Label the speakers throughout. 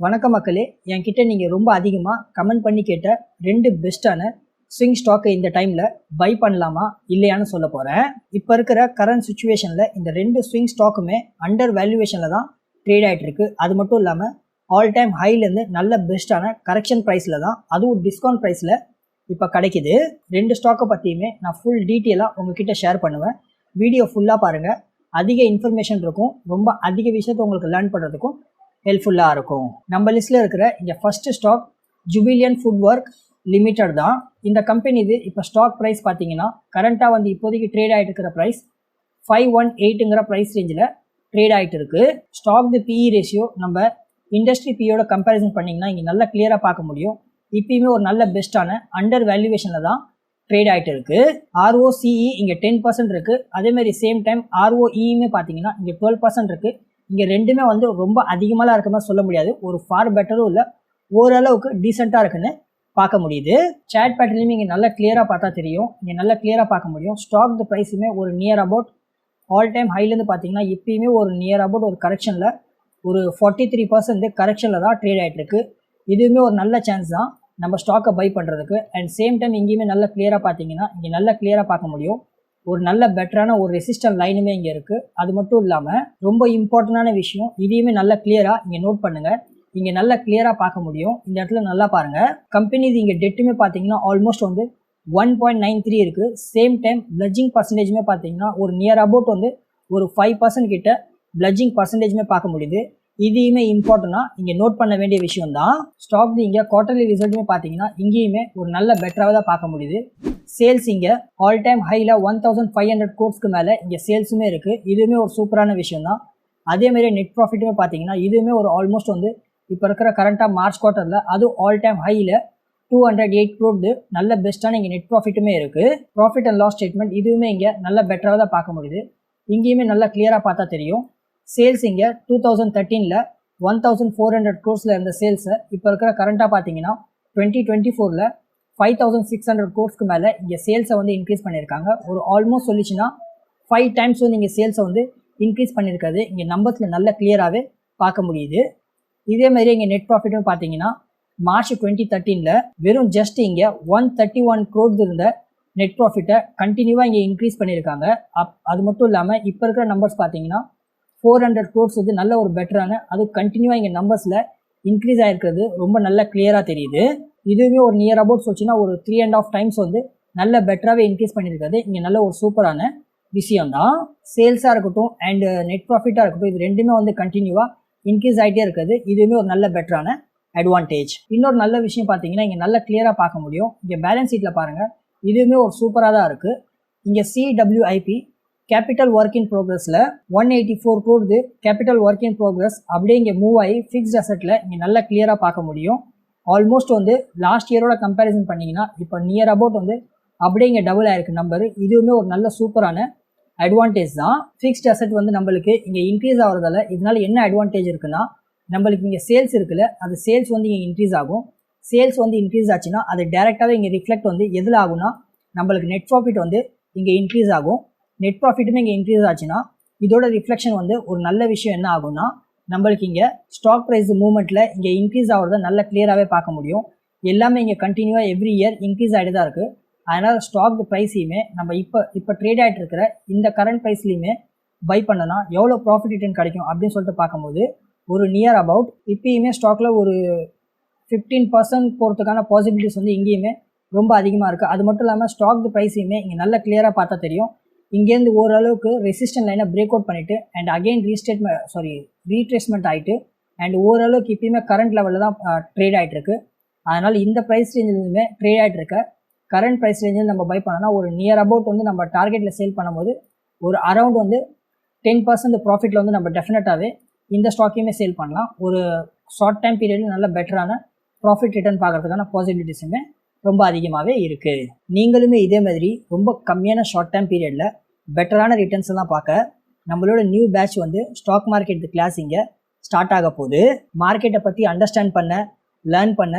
Speaker 1: வணக்க மக்களே. என்கிட்ட நீங்கள் ரொம்ப அதிகமாக கமெண்ட் பண்ணி கேட்ட ரெண்டு பெஸ்ட்டான ஸ்விங் ஸ்டாக்கை இந்த டைமில் பை பண்ணலாமா இல்லையான்னு சொல்ல போகிறேன் இப்போ இருக்கிற கரண்ட் சுச்சுவேஷனில் இந்த ரெண்டு ஸ்விங் ஸ்டாக்குமே அண்டர் வேல்யூவேஷனில் தான் ட்ரேட் ஆகிட்டு இருக்கு. அது மட்டும் இல்லாமல் ஆல் டைம் ஹைலேருந்து நல்ல பெஸ்ட்டான கரெக்ஷன் ப்ரைஸில் தான் அதுவும் டிஸ்கவுண்ட் ப்ரைஸில் இப்போ கிடைக்குது. ரெண்டு ஸ்டாக்கை பற்றியுமே நான் ஃபுல் டீட்டெயிலாக உங்ககிட்ட ஷேர் பண்ணுவேன். வீடியோ ஃபுல்லாக பாருங்கள் அதிக இன்ஃபர்மேஷன் இருக்கும். ரொம்ப அதிக விஷயத்தை உங்களுக்கு லேர்ன் பண்ணுறதுக்கும் ஹெல்ப்ஃபுல்லாக இருக்கும். நம்ம லிஸ்ட்டில் இருக்கிற இந்த first stock Jubilant food work limited தான். இந்த கம்பெனி இது இப்போ ஸ்டாக் ப்ரைஸ் பார்த்தீங்கன்னா கரண்ட்டாக வந்து இப்போதைக்கு ட்ரேட் ஆகிட்டு இருக்கிற ப்ரைஸ் ஃபைவ் ஒன் எயிட்டுங்கிற ப்ரைஸ் ரேஞ்சில் ட்ரேட் ஆகிட்டு இருக்கு. Stock the P E ratio நம்ம இண்டஸ்ட்ரி பியோட கம்பேரிசன் பண்ணிங்கன்னா இங்கே நல்லா கிளியராக பார்க்க முடியும். இப்பயுமே ஒரு நல்ல பெஸ்ட்டான அண்டர் வேல்யூவேஷனில் தான் ட்ரேட் ஆகிட்டு இருக்கு. ஆர்ஓசிஇ இங்கே டென் பர்சன்ட் இருக்குது அதேமாதிரி சேம் டைம் ஆர்ஓஇயுமே பார்த்தீங்கன்னா இங்கே டுவெல் பர்சன்ட் இருக்குது இங்கே ரெண்டுமே வந்து ரொம்ப அதிகமாகலாம் இருக்க மாதிரி சொல்ல முடியாது. ஒரு ஃபார் பெட்டரும் இல்லை ஓரளவுக்கு டீசெண்டாக இருக்குன்னு பார்க்க முடியுது. சேட் பேட்டர்லையுமே இங்கே நல்லா கிளியராக பார்த்தா தெரியும். இங்கே நல்லா கிளியராக பார்க்க முடியும். ஸ்டாக் ப்ரைஸுமே ஒரு நியர் அபவுட் ஆல் டைம் ஹைலேருந்து பார்த்தீங்கன்னா இப்பயுமே ஒரு நியர் அபவுட் ஒரு கரெக்ஷனில் ஒரு ஃபார்ட்டி த்ரீ பர்சன்ட் கரெக்ஷனில் தான் ட்ரேட் ஆகிட்டு இருக்கு. இதுவுமே ஒரு நல்ல சான்ஸ் தான். நம்ம ஸ்டாக்கை பை பண்ணுறதுக்கு அண்ட் சேம் டைம் இங்கேயுமே நல்லா கிளியராக பார்த்தீங்கன்னா இங்கே நல்லா கிளியராக பார்க்க முடியும். ஒரு நல்ல பெட்டரான ஒரு ரெசிஸ்டன்ட் லைனுமே இங்கே இருக்குது அது மட்டும் இல்லாமல் ரொம்ப இம்பார்ட்டண்டான விஷயம் இதையுமே நல்லா கிளியராக இங்கே நோட் பண்ணுங்கள் இங்கே நல்லா கிளியராக பார்க்க முடியும். இந்த இடத்துல நல்லா பாருங்கள் கம்பெனி இங்கே டெட்டுமே பார்த்தீங்கன்னா ஆல்மோஸ்ட் வந்து ஒன் பாயிண்ட் நைன் த்ரீ இருக்குது சேம் டைம் பிளஜிங் பர்சன்டேஜுமே பார்த்தீங்கன்னா ஒரு நியர் அபவுட் வந்து ஒரு ஃபைவ் பர்சன்ட் கிட்ட பிளஜிங் பர்சன்டேஜுமே பார்க்க முடியுது. இதையுமே இம்பார்ட்டண்டாக இங்கே நோட் பண்ண வேண்டிய விஷயம் தான் ஸ்டாக் இங்கே குவார்டர்லி ரிசல்ட்டுமே பார்த்தீங்கன்னா இங்கேயுமே ஒரு நல்ல பெட்டராக தான் பார்க்க முடியுது. சேல்ஸ் இங்கே ஆல் டைம் ஹையில் ஒன் தௌசண்ட் ஃபைவ் ஹண்ட்ரட் கோர்ஸ்க்கு மேலே இங்கே சேல்ஸுமே இருக்குது இதுவுமே ஒரு சூப்பரான விஷயம் தான் அதேமாரி நெட் ப்ராஃபிட்டுமே பார்த்தீங்கன்னா இதுவுமே ஒரு ஆல்மோஸ்ட் வந்து இப்போ இருக்கிற கரண்ட்டாக மார்ச் குவார்ட்டரில் அதுவும் ஆல் டைம் ஹையில் டூ ஹண்ட்ரட் எயிட் க்ரோடு நல்ல பெஸ்ட்டான இங்கே நெட் ப்ராஃபிட்டுமே இருக்குது ப்ராஃபிட் அண்ட் லாஸ் ஸ்டேட்மெண்ட் இதுவுமே இங்கே நல்ல பெட்டராக தான் பார்க்க முடியுது. இங்கேயுமே நல்லா கிளியராக பார்த்தா தெரியும். சேல்ஸ் இங்கே டூ தௌசண்ட் தேர்ட்டீனில் ஒன் தௌசண்ட் ஃபோர் ஹண்ட்ரட் க்ரோர்ஸில் இருந்த சேல்ஸை இப்போ இருக்கிற கரண்ட்டாக பார்த்தீங்கன்னா டுவெண்ட்டி டுவெண்ட்டி ஃபோரில் ஃபைவ் தௌசண்ட் சிக்ஸ் ஹண்ட்ரட் கோர்ஸ்க்கு மேலே இங்கே சேல்ஸை வந்து இன்க்ரீஸ் பண்ணியிருக்காங்க ஒரு ஆல்மோஸ்ட் சொல்லிச்சுன்னா ஃபைவ் டைம்ஸ் வந்து இங்கே சேல்ஸை வந்து இன்க்ரீஸ் பண்ணியிருக்காது இங்கே நம்பர்ஸில் நல்ல கிளியராகவே பார்க்க முடியுது. இதே மாதிரி இங்கே நெட் ப்ராஃபிட்டும் பார்த்தீங்கன்னா மார்ச் டுவெண்ட்டி தேர்ட்டீனில் வெறும் ஜஸ்ட் இங்கே ஒன் தேர்ட்டி ஒன் க்ரோட்ஸ் இருந்த நெட் ப்ராஃபிட்டை கண்டினியூவாக இங்கே இன்க்ரீஸ் பண்ணியிருக்காங்க அப் அது மட்டும் இல்லாமல் இப்போ இருக்கிற நம்பர்ஸ் பார்த்தீங்கன்னா ஃபோர் ஹண்ட்ரட் க்ரோட்ஸ் வந்து நல்ல ஒரு பெட்டரான அது கண்டினியூவாக இங்கே நம்பர்ஸில் இன்க்ரீஸ் ஆகிருக்கிறது ரொம்ப நல்ல கிளியராக தெரியுது. இதுவுமே ஒரு நியர் அபவுட் சொல்லிச்சுன்னா ஒரு த்ரீ அண்ட் ஆஃப் டைம்ஸ் வந்து நல்ல பெட்டராகவே இன்க்ரீஸ் பண்ணியிருக்காது இங்கே நல்ல ஒரு சூப்பரான விஷயம் தான் சேல்ஸாக இருக்கட்டும் அண்டு நெட் ப்ராஃபிட்டாக இருக்கட்டும் இது ரெண்டுமே வந்து கண்டினியூவாக இன்க்ரீஸ் ஆகிட்டே இருக்குது. இதுவுமே ஒரு நல்ல பெட்டரான அட்வான்டேஜ் இன்னொரு நல்ல விஷயம் பார்த்தீங்கன்னா இங்கே நல்ல கிளியராக பார்க்க முடியும். இங்கே பேலன்ஸ் ஷீட்டில் பாருங்கள் இதுவுமே ஒரு சூப்பராக தான் இருக்குது இங்கே சிடபிள்யூஐபி கேபிட்டல் ஒர்க் இன் ப்ரோக்ரஸில் ஒன் எயிட்டி ஃபோர் க்ரோடுது கேபிட்டல் ஒர்க் இன் ப்ரோக்ரஸ் அப்படியே இங்கே மூவ் ஆகி ஃபிக்ஸ்ட் அசெட்டில் இங்கே நல்லா கிளியராக பார்க்க முடியும். ஆல்மோஸ்ட் வந்து லாஸ்ட் இயரோட கம்பேரிசன் பண்ணிங்கன்னா இப்போ நியர் அபவுட் வந்து அப்படியே இங்கே டபுள் ஆயிருக்கு நம்பர் இதுவுமே ஒரு நல்ல சூப்பரான அட்வான்டேஜ் தான். ஃபிக்ஸ்ட் அசெட் வந்து நம்மளுக்கு இங்கே இன்க்ரீஸ் ஆகிறதால இதனால் என்ன அட்வான்டேஜ் இருக்குன்னா நம்மளுக்கு இங்கே சேல்ஸ் இருக்குல்ல அது சேல்ஸ் வந்து இங்கே இன்க்ரீஸ் ஆகும். சேல்ஸ் வந்து இன்க்ரீஸ் ஆச்சுன்னா அது டேரெக்டாகவே இங்கே ரிஃப்ளெக்ட் வந்து எதில் ஆகும்னா நம்மளுக்கு நெட் ப்ராஃபிட் வந்து இங்கே இன்க்ரீஸ் ஆகும். நெட் ப்ராஃபிட்டுமே இங்கே இன்க்ரீஸ் ஆச்சுன்னா இதோட ரிஃப்ளெக்ஷன் வந்து ஒரு நல்ல விஷயம் என்ன ஆகும்னா நம்மளுக்கு இங்கே ஸ்டாக் ப்ரைஸ் மூவ்மெண்ட்டில் இங்கே இன்க்ரீஸ் ஆகிறத நல்ல கிளியராகவே பார்க்க முடியும். எல்லாமே இங்கே கண்டினியூவாக எவ்ரி இயர் இன்க்ரீஸ் ஆகிட்டு தான் இருக்குது அதனால் ஸ்டாக் ப்ரைஸையுமே நம்ம இப்போ இப்போ ட்ரேட் ஆகிட்டு இருக்கிற இந்த கரண்ட் ப்ரைஸ்லையுமே பை பண்ணனா எவ்வளோ ப்ராஃபிட் ரிட்டர்ன் கிடைக்கும் அப்படின்னு சொல்லிட்டு பார்க்கும்போது ஒரு நியர் அபவுட் இப்பயுமே ஸ்டாக்கில் ஒரு ஃபிஃப்டீன் பர்சன்ட் போகிறதுக்கான பாசிபிலிட்டிஸ் வந்து இங்கேயுமே ரொம்ப அதிகமாக இருக்குது அது மட்டும் இல்லாமல் ஸ்டாக் ப்ரைஸையுமே இங்கே நல்ல கிளியராக பார்த்தா தெரியும். இங்கேருந்து ஓரளவுக்கு ரெசிஸ்டன்ட் லைனை பிரேக் அவுட் பண்ணிவிட்டு and again restatement sorry retracement ஆகிட்டு அண்ட் ஓரளவுக்கு இப்பயுமே கரண்ட் லெவலில் தான் ட்ரேட் ஆகிட்டு இருக்கு. அதனால் இந்த ப்ரைஸ் ரேஞ்சிலுமே ட்ரேட் ஆகிட்டு இருக்க. கரண்ட் ப்ரைஸ் ரேஞ்சில் நம்ம பை பண்ணோம்னா ஒரு நியர் அபவுட் வந்து நம்ம டார்கெட்டில் சேல் பண்ணும்போது ஒரு அரௌண்ட் வந்து டென் பர்சன்ட் ப்ராஃபிட்டில் வந்து நம்ம டெஃபினட்டாகவே இந்த ஸ்டாக்கையுமே சேல் பண்ணலாம். ஒரு ஷார்ட் டைம் பீரியடில் நல்ல பெட்டரான ப்ராஃபிட் ரிட்டர்ன் பார்க்கறதுக்கான பாசிபிலிட்டிஸுமே ரொம்ப அதிகமாகவே இருக்குது நீங்களுமே இதே மாதிரி ரொம்ப கம்மியான ஷார்ட் டைம் பீரியடில் பெட்டரான ரிட்டர்ன்ஸ் எல்லாம் பார்க்க நம்மளோட நியூ பேட்ச் வந்து ஸ்டாக் மார்க்கெட் கிளாஸ் இங்கே ஸ்டார்ட் ஆக போகுது. மார்க்கெட்டை பற்றி அண்டர்ஸ்டாண்ட் பண்ண லேர்ன் பண்ண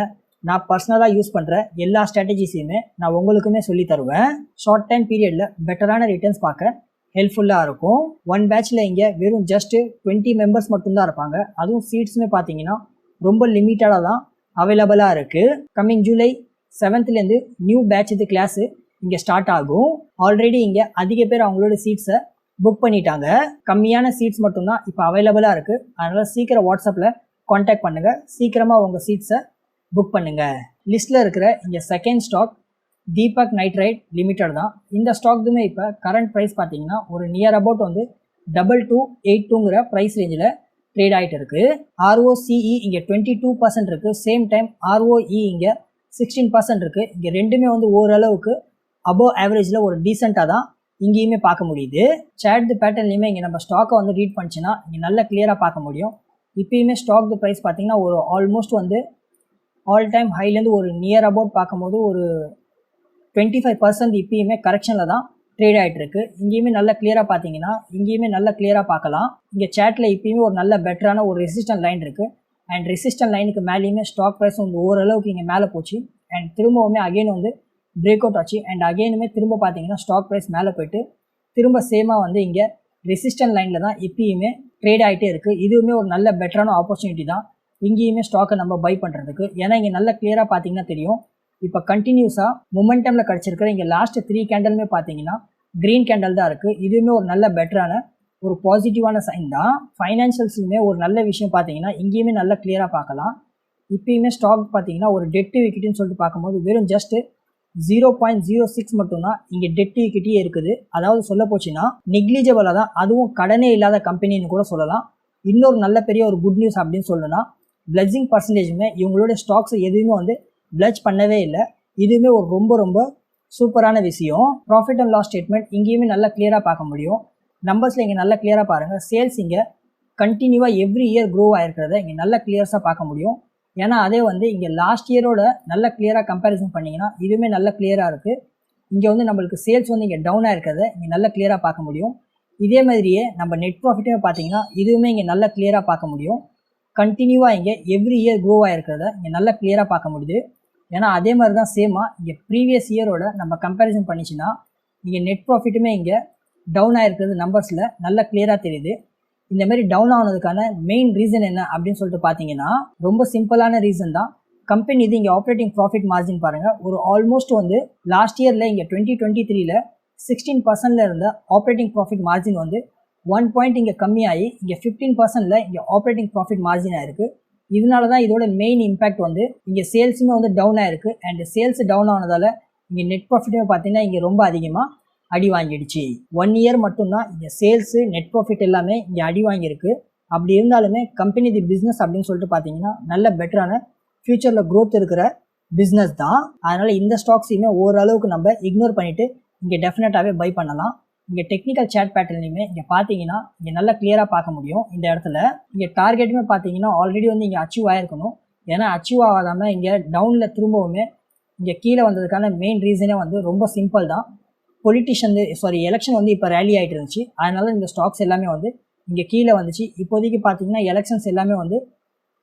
Speaker 1: நான் பர்சனலாக யூஸ் பண்ணுற எல்லா ஸ்ட்ராட்டஜிஸையுமே நான் உங்களுக்குமே சொல்லி தருவேன். ஷார்ட் டைம் பீரியடில் பெட்டரான ரிட்டர்ன்ஸ் பார்க்க ஹெல்ப்ஃபுல்லாக இருக்கும். ஒன் பேட்ச்சில் இங்கே வெறும் ஜஸ்ட்டு டுவெண்ட்டி மெம்பர்ஸ் மட்டும்தான் இருப்பாங்க. அதுவும் சீட்ஸுமே பார்த்தீங்கன்னா ரொம்ப லிமிட்டடாக தான் அவைலபிளாக இருக்குது கம்மிங் ஜூலை செவன்த்லேருந்து நியூ பேட்ச் இது கிளாஸு இங்கே ஸ்டார்ட் ஆகும். ஆல்ரெடி இங்கே அதிக பேர் அவங்களோட சீட்ஸை புக் பண்ணிட்டாங்க. கம்மியான சீட்ஸ் மட்டும்தான் இப்போ அவைலபிளாக இருக்குது அதனால் சீக்கிரம் வாட்ஸ்அப்பில் காண்டாக்ட் பண்ணுங்கள் சீக்கிரமாக உங்கள் சீட்ஸை புக் பண்ணுங்கள் லிஸ்ட்டில் இருக்கிற இங்கே second stock Deepak Nitrite Limited தான். இந்த ஸ்டாக்துமே இப்போ கரண்ட் ப்ரைஸ் பார்த்தீங்கன்னா ஒரு நியர் அபவுட் வந்து டபுள் டூ எயிட் டூங்கிற ப்ரைஸ் ரேஞ்சில் ட்ரேட் ஆகிட்டு இருக்குது ஆர்ஓசிஇ இங்கே டுவெண்ட்டி டூ பர்சன்ட் இருக்குது சேம் டைம் ஆர்ஓஇ இங்கே சிக்ஸ்டீன் பர்சன்ட் இருக்குது இங்கே ரெண்டுமே வந்து ஓரளவுக்கு அபோவ் ஆவரேஜில் ஒரு டீசெண்டாக தான் இங்கேயுமே பார்க்க முடியுது. சேட் தி பேட்டர்ன்லையுமே இங்கே நம்ம ஸ்டாக்கை வந்து ரீட் பண்ணிச்சுன்னா இங்கே நல்லா கிளியராக பார்க்க முடியும். இப்பயுமே ஸ்டாக் தி ப்ரைஸ் பார்த்தீங்கன்னா ஒரு ஆல்மோஸ்ட் வந்து ஆல் டைம் ஹைலேருந்து ஒரு நியர் அபவுட் பார்க்கும்போது ஒரு டுவெண்ட்டி ஃபைவ் பர்சன்ட் இப்பயுமே கரெக்ஷனில் தான் ட்ரேட் ஆகிட்டு இருக்கு. இங்கேயுமே நல்லா கிளியராக பார்த்தீங்கன்னா இங்கேயுமே நல்லா கிளியராக பார்க்கலாம். இங்கே சேட்டில் இப்பயுமே ஒரு நல்ல பெட்டரான ஒரு ரெசிஸ்டன்ட் லைன் இருக்குது அண்ட் ரெசிஸ்டன்ட் லைனுக்கு மேலேயுமே ஸ்டாக் ப்ரைஸ் வந்து ஓரளவுக்கு இங்கே மேலே போச்சு. அண்ட் திரும்பவுமே அகெயின் வந்து பிரேக் அவுட் ஆச்சு அண்ட் அகைனுமே திரும்ப பார்த்தீங்கன்னா ஸ்டாக் ப்ரைஸ் மேலே போயிட்டு திரும்ப சேமாக வந்து இங்கே ரெசிஸ்டன்ட் லைனில் தான் இப்பயுமே ட்ரேட் ஆகிட்டே இருக்குது இதுவுமே ஒரு நல்ல பெட்டரான ஆப்பர்ச்சுனிட்டி தான். இங்கேயுமே ஸ்டாக்கை நம்ம பை பண்ணுறதுக்கு ஏன்னா இங்கே நல்லா கிளியராக பார்த்தீங்கன்னா தெரியும். இப்போ கண்டினியூஸாக மொமெண்டமில் கிடச்சிருக்கிற இங்கே லாஸ்ட்டு த்ரீ கேண்டலுமே பார்த்தீங்கன்னா க்ரீன் கேண்டல் தான் இருக்குது இதுவுமே ஒரு நல்ல பெட்டரான ஒரு பாசிட்டிவான சைன் தான். ஃபைனான்ஷியல்ஸுமே ஒரு நல்ல விஷயம் பார்த்தீங்கன்னா இங்கேயுமே நல்லா கிளியராக பார்க்கலாம். இப்பயுமே ஸ்டாக் பார்த்தீங்கன்னா ஒரு டெட்டு விக்கெட்டுன்னு சொல்லிட்டு பார்க்கும்போது வெறும் just zero point zero six மட்டும்தான் இங்கே டெட் ஈக்விட்டியே இருக்குது. அதாவது சொல்ல போச்சுன்னா நெக்லிஜிபிளாக தான் அதுவும் கடனே இல்லாத கம்பெனின்னு கூட சொல்லலாம். இன்னொரு நல்ல பெரிய ஒரு குட் நியூஸ் அப்படின்னு சொல்லணும்னா பிளட்ஜிங் பர்சன்டேஜுமே இவங்களோட ஸ்டாக்ஸ் எதுவுமே வந்து பிளட்ஜ் பண்ணவே இல்லை. இதுவுமே ஒரு ரொம்ப ரொம்ப சூப்பரான விஷயம். ப்ராஃபிட் அண்ட் லாஸ் ஸ்டேட்மெண்ட் இங்கேயுமே நல்லா கிளியராக பார்க்க முடியும். நம்பர்ஸில் இங்கே நல்லா கிளியராக பாருங்கள் சேல்ஸ் இங்கே கண்டினியூவாக எவ்ரி இயர் க்ரோ ஆகிருக்கிறத இங்கே நல்லா கிளியர்ஸாக பார்க்க முடியும். ஏன்னா அதே வந்து இங்கே லாஸ்ட் இயரோட நல்ல கிளியராக கம்பேரிசன் பண்ணிங்கன்னா இதுவுமே நல்ல கிளியராக இருக்குது இங்கே வந்து நம்மளுக்கு சேல்ஸ் வந்து இங்கே டவுனாக இருக்கிறத இங்கே நல்ல கிளியராக பார்க்க முடியும். இதே மாதிரியே நம்ம நெட் ப்ராஃபிட்டுமே பார்த்தீங்கன்னா இதுவுமே இங்கே நல்ல கிளியராக பார்க்க முடியும். கண்டினியூவாக இங்கே எவ்ரி இயர் க்ரோ ஆகிருக்கிறத இங்கே நல்ல கிளியராக பார்க்க முடியுது. ஏன்னா அதே மாதிரி தான் சேமாக இங்கே ப்ரீவியஸ் இயரோட நம்ம கம்பேரிசன் பண்ணிச்சுன்னா இங்கே நெட் ப்ராஃபிட்டுமே இங்கே டவுன் ஆகிருக்கிறது நம்பர்ஸில் நல்லா கிளியராக தெரியுது. இந்த மாதிரி டவுன் ஆனதுக்கான மெயின் ரீசன் என்ன அப்படின்னு சொல்லிட்டு பார்த்தீங்கன்னா ரொம்ப சிம்பிளான ரீசன் தான். கம்பெனி இது இங்கே ஆப்ரேட்டிங் ப்ராஃபிட் மார்ஜின் பாருங்கள் ஒரு ஆல்மோஸ்ட் வந்து லாஸ்ட் இயரில் இங்கே டுவெண்ட்டி டுவெண்ட்டி த்ரீல சிக்ஸ்டீன் பர்சன்டில் இருந்த ஆப்ரேட்டிங் ப்ராஃபிட் மார்ஜின் வந்து ஒன் பாயிண்ட் இங்கே கம்மியாகி இங்கே ஃபிஃப்டீன் பர்சன்டில் இங்கே ஆப்ரேட்டிங் ப்ராஃபிட் மார்ஜின் ஆயிருக்கு. இதனால தான் இதோட மெயின் இம்பாக்ட் வந்து இங்கே சேல்ஸுமே வந்து டவுன் ஆயிருக்கு. அண்ட் சேல்ஸ் டவுன் ஆனதால் இங்கே நெட் ப்ராஃபிட்டுமே பார்த்தீங்கன்னா இங்கே ரொம்ப அதிகமாக அடி வாங்கிடுச்சு. ஒன் இயர் மட்டும்தான் இங்கே சேல்ஸு நெட் ப்ராஃபிட் எல்லாமே இங்கே அடி வாங்கியிருக்கு. அப்படி இருந்தாலுமே கம்பெனி தி பிஸ்னஸ் அப்படின்னு சொல்லிட்டு பார்த்தீங்கன்னா நல்ல பெட்டரான ஃப்யூச்சரில் க்ரோத் இருக்கிற பிஸ்னஸ் தான். அதனால் இந்த ஸ்டாக்ஸையுமே ஓரளவுக்கு நம்ம இக்னோர் பண்ணிவிட்டு இங்கே டெஃபினட்டாகவே பை பண்ணலாம். இங்கே டெக்னிக்கல் சேட் பேட்டர்லையுமே இங்கே பார்த்தீங்கன்னா இங்கே நல்லா கிளியராக பார்க்க முடியும் இந்த இடத்துல. இங்கே டார்கெட்டுமே பார்த்தீங்கன்னா ஆல்ரெடி வந்து இங்கே அச்சீவ் ஆகிருக்கணும் ஏன்னா அச்சீவ் ஆகாமல் இங்கே டவுனில் திரும்பவுமே இங்கே கீழே வந்ததுக்கான மெயின் ரீசனே வந்து ரொம்ப சிம்பிள் தான். பொலிட்டிஷியன் சாரி எலெக்ஷன் வந்து இப்போ ரேலி ஆகிட்டு இருந்துச்சு. அதனால இந்த ஸ்டாக்ஸ் எல்லாமே வந்து இங்கே கீழே வந்துச்சு. இப்போதைக்கு பார்த்தீங்கன்னா எலெக்ஷன்ஸ் எல்லாமே வந்து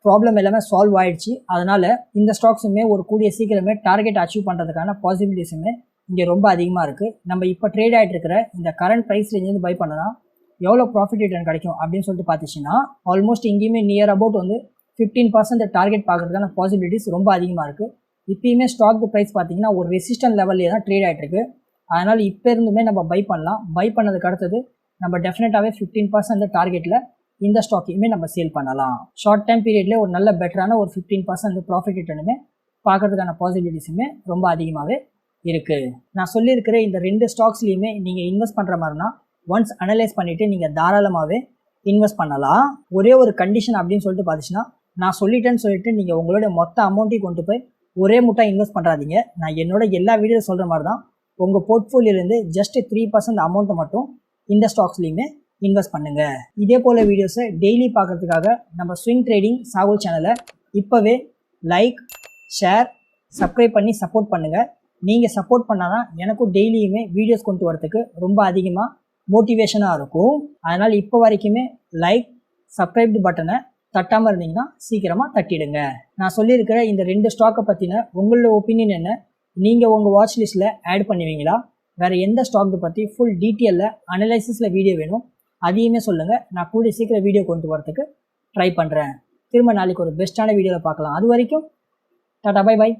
Speaker 1: ப்ராப்ளம் எல்லாமே சால்வ் ஆயிடுச்சு. அதனால் இந்த ஸ்டாக்ஸுமே ஒரு கூடிய சீக்கிரமே டார்கெட் அச்சீவ் பண்ணுறதுக்கான பாசிபிலிட்டிஸுமே இங்கே ரொம்ப அதிகமாக இருக்குது நம்ம இப்போ ட்ரேட் ஆகிட்டு இருக்கிற இந்த கரண்ட் ப்ரைஸ் ரேஞ்சிலேருந்து பை பண்ணனா எவ்வளோ ப்ராஃபிட் ரிட்டர்ன் கிடைக்கும் அப்படின்னு சொல்லிட்டு பார்த்துச்சின்னா ஆல்மோஸ்ட் இங்கேயுமே நியர் அபவுட் வந்து ஃபிஃப்டீன் பர்சன்ட் டார்கெட் பார்க்குறதுக்கான பாசிபிலிட்டிஸ் ரொம்ப அதிகமாக இருக்குது இப்பயுமே ஸ்டாக் ப்ரைஸ் பார்த்தீங்கன்னா ஒரு ரெசிஸ்டன்ட் லெவல்லே தான் ட்ரேட் ஆகிட்டு இருக்கு. அதனால் இப்போ இருந்துமே நம்ம பை பண்ணலாம். பை பண்ணதுக்கு அடுத்தது நம்ம டெஃபினட்டாகவே ஃபிஃப்டீன் பர்சன்ட் டார்கெட்டில் இந்த ஸ்டாக்கையுமே நம்ம சேல் பண்ணலாம். ஷார்ட் டைம் பீரியட்லேயே ஒரு நல்ல பெட்டரான ஒரு ஃபிஃப்டீன் பர்சன்ட் ப்ராஃபிட் ரிட்டர்னுமே பார்க்கறதுக்கான பாசிபிலிட்டிஸுமே ரொம்ப அதிகமாகவே இருக்குது நான் சொல்லியிருக்கிற இந்த ரெண்டு ஸ்டாக்ஸ்லையுமே நீங்கள் இன்வெஸ்ட் பண்ணுற மாதிரினா ஒன்ஸ் அனலைஸ் பண்ணிவிட்டு நீங்கள் தாராளமாகவே இன்வெஸ்ட் பண்ணலாம். ஒரே ஒரு கண்டிஷன் அப்படின்னு சொல்லிட்டு பார்த்துச்சுன்னா நான் சொல்லிட்டேன்னு சொல்லிட்டு நீங்கள் உங்களோட மொத்த அமௌண்ட்டையும் கொண்டு போய் ஒரே முட்டா இன்வெஸ்ட் பண்ணுறாதீங்க நான் என்னோட எல்லா வீடியோ சொல்கிற மாதிரி தான் உங்கள் போர்ட்ஃபோலியோலேருந்து ஜஸ்ட் த்ரீ பர்சன்ட் அமௌண்ட்டை மட்டும் இந்த ஸ்டாக்ஸ்லையுமே இன்வெஸ்ட் பண்ணுங்கள் இதே போல் வீடியோஸை டெய்லி பார்க்கறதுக்காக நம்ம ஸ்விங் ட்ரேடிங் சாகுல் சேனலை இப்போவே லைக் ஷேர் சப்ஸ்கிரைப் பண்ணி சப்போர்ட் பண்ணுங்கள் நீங்கள் சப்போர்ட் பண்ணால் தான் எனக்கும் டெய்லியுமே வீடியோஸ் கொண்டு வரதுக்கு ரொம்ப அதிகமாக மோட்டிவேஷனாக இருக்கும். அதனால் இப்போ வரைக்குமே லைக் சப்ஸ்கிரைப்டு பட்டனை தட்டாமல் இருந்தீங்கன்னா சீக்கிரமாக தட்டிடுங்க. நான் சொல்லியிருக்கிற இந்த ரெண்டு ஸ்டாக்கை பற்றின உங்களோட ஒப்பீனியன் என்ன? நீங்கள் உங்கள் வாட்ச் லிஸ்ட்டில் ஆட் பண்ணுவீங்களா? வேறு எந்த ஸ்டாக்கை பற்றி ஃபுல் டீட்டெயிலில் அனலைசிஸில் வீடியோ வேணும் அதையுமே சொல்லுங்கள் நான் கூடிய சீக்கிரம் வீடியோ கொண்டு வரத்துக்கு ட்ரை பண்ணுறேன் திரும்ப நாளைக்கு ஒரு பெஸ்ட்டான வீடியோவில் பார்க்கலாம். அது வரைக்கும் டாடா பை பை